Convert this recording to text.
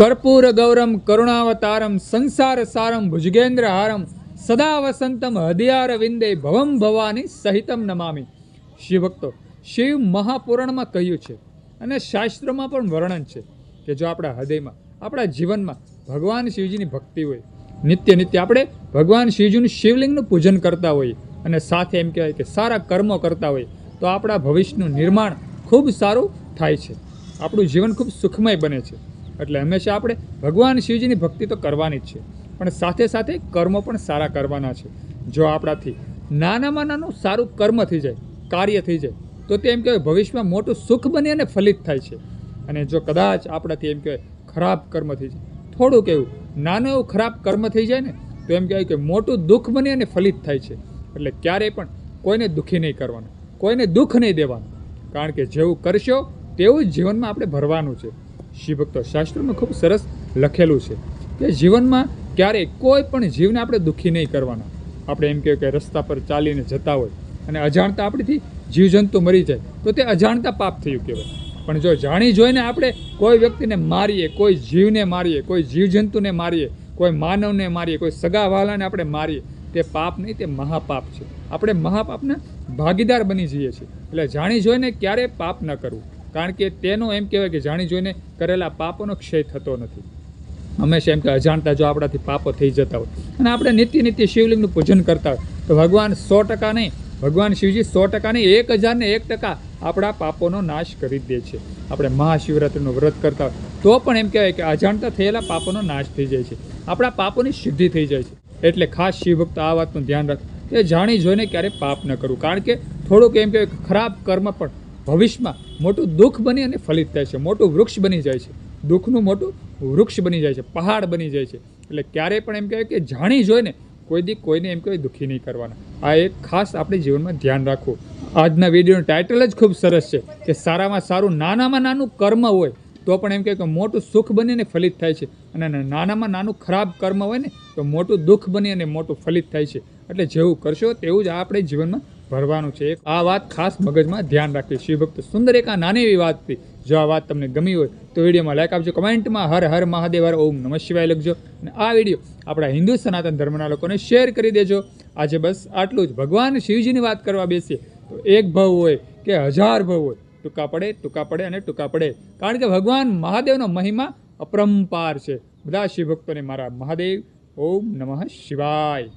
કર્પૂર ગૌરમ કરુણાવતારમ સંસાર સારમ ભુજગેન્દ્રહારમ સદા વસંતમ હદયાર વિંદે ભવમ ભવાની સહિતમ નમામી શિવભક્તો શિવ મહાપુરાણમાં કહ્યું છે અને શાસ્ત્રોમાં પણ વર્ણન છે કે જો આપણા હૃદયમાં, આપણા જીવનમાં ભગવાન શિવજીની ભક્તિ હોય, નિત્ય નિત્ય આપણે ભગવાન શિવજીનું શિવલિંગનું પૂજન કરતા હોઈએ અને સાથે એમ કહેવાય કે સારા કર્મો કરતા હોઈએ, તો આપણા ભવિષ્યનું નિર્માણ ખૂબ સારું થાય છે. આપણું જીવન ખૂબ સુખમય બને છે. એટલે હંમેશા આપણે ભગવાન શિવજીની ભક્તિ તો કરવાની જ છે. પણ સાથે સાથે કર્મો પણ સારા કરવાના છે. જો આપણાથી નાનામાં નાનું સારું કર્મ થઈ જાય, કાર્ય થઈ જાય, તો તે એમ કહેવાય ભવિષ્યમાં મોટું સુખ બની અને ફલિત થાય છે. અને જો કદાચ આપણાથી એમ કહેવાય ખરાબ કર્મ થઈ જાય, થોડુંક એવું નાનું એવું ખરાબ કર્મ થઈ જાય ને, તો એમ કહેવાય કે મોટું દુઃખ બની અને ફલિત થાય છે. એટલે ક્યારેય પણ કોઈને દુઃખી નહીં કરવાનું, કોઈને દુઃખ નહીં દેવાનું. કારણ કે જેવું કરશો, તેવું જ જીવનમાં આપણે ભરવાનું છે. શિવભક્તો શાસ્ત્રમાં ખૂબ સરસ લખેલું છે કે જીવનમાં ક્યારેય કોઈ પણ જીવને આપણે દુઃખી નહીં કરવાના. આપણે એમ કહેવાય કે રસ્તા પર ચાલીને જતા હોય અને અજાણતા આપણીથી જીવજંતુ મરી જાય, તો તે અજાણતા પાપ થયું કહેવાય. પણ જો જાણી જોઈને આપણે કોઈ વ્યક્તિને મારીએ, કોઈ જીવને મારીએ, કોઈ જીવજંતુને મારીએ, કોઈ માનવને મારીએ, કોઈ સગાવાલાને આપણે મારીએ, તે પાપ નહીં, તે મહાપાપ છે. આપણે મહાપાપના ભાગીદાર બની જઈએ છીએ. એટલે જાણી જોઈને ક્યારે પાપ ન કરવું. કારણ કે તેનો એમ કહેવાય કે જાણી જોઈને કરેલા પાપોનો ક્ષય થતો નથી. હંમેશા એમ કે અજાણતા જો આપણાથી પાપો થઈ જતા હોય. અને આપણે નિત્ય નિત્ય શિવલિંગનું પૂજન કરતા હોય. તો ભગવાન સો ટકા નહીં, ભગવાન શિવજી સો ટકા નહીં, એક હજાર ને એક ટકા આપણા પાપોનો નાશ કરી દે છે. આપણે મહાશિવરાત્રિનું વ્રત કરતા હોય. તો પણ એમ કહેવાય કે અજાણતા થયેલા પાપોનો નાશ થઈ જાય છે. આપણા પાપોની સિદ્ધિ થઈ જાય છે. એટલે ખાસ શિવભક્ત આ વાતનું ધ્યાન રાખ. કે જાણી જોઈને ક્યારેય પાપ ન કરવું. કારણ કે થોડુંક એમ કહેવાય ખરાબ કર્મ પણ ભવિષ્યમાં મોટું દુઃખ બની અને ફલિત થાય છે. મોટું વૃક્ષ બની જાય છે. દુઃખનું મોટું વૃક્ષ બની જાય છે. પહાડ બની જાય છે. એટલે ક્યારેય પણ એમ કહેવાય કે જાણી જોઈને કોઈ દી કોઈને એમ કહેવાય દુઃખી નહીં કરવાના. આ એક ખાસ આપણે જીવનમાં ધ્યાન રાખવું. આજના વિડીયોનું ટાઇટલ જ ખૂબ સરસ છે કે સારામાં સારું નાનામાં નાનું કર્મ હોય તો પણ એમ કે મોટું સુખ બનીને ફલિત થાય છે. અને નાનામાં નાનું ખરાબ કર્મ હોય ને તો મોટું દુઃખ બની અને મોટું ફલિત થાય છે. એટલે જેવું કરશો તેવું જ આપણે જીવનમાં ભરવાનું છે. આ વાત ખાસ મગજમાં ધ્યાન રાખવી શિવભક્ત સુંદર એક આ નાની એવી વાત હતી જો આ વાત તમને ગમી હોય, તો વિડીયોમાં લાઈક આપજો, કમેન્ટમાં હર હર મહાદેવ હર ઓમ નમઃ શિવાય લખજો. અને આ વીડિયો આપણા હિન્દુ સનાતન ધર્મના લોકોને શેર કરી દેજો. આજે બસ આટલું જ. ભગવાન શિવજીની વાત કરવા બેસીએ તો એક ભવ હોય કે હજાર ભવ હોય, ટૂંકા પડે ટૂંકા પડે અને ટૂંકા પડે. કારણ કે ભગવાન મહાદેવનો મહિમા અપરંપાર છે. બધા શિવભક્તોને મારા મહાદેવ, ઓમ નમઃ શિવાય.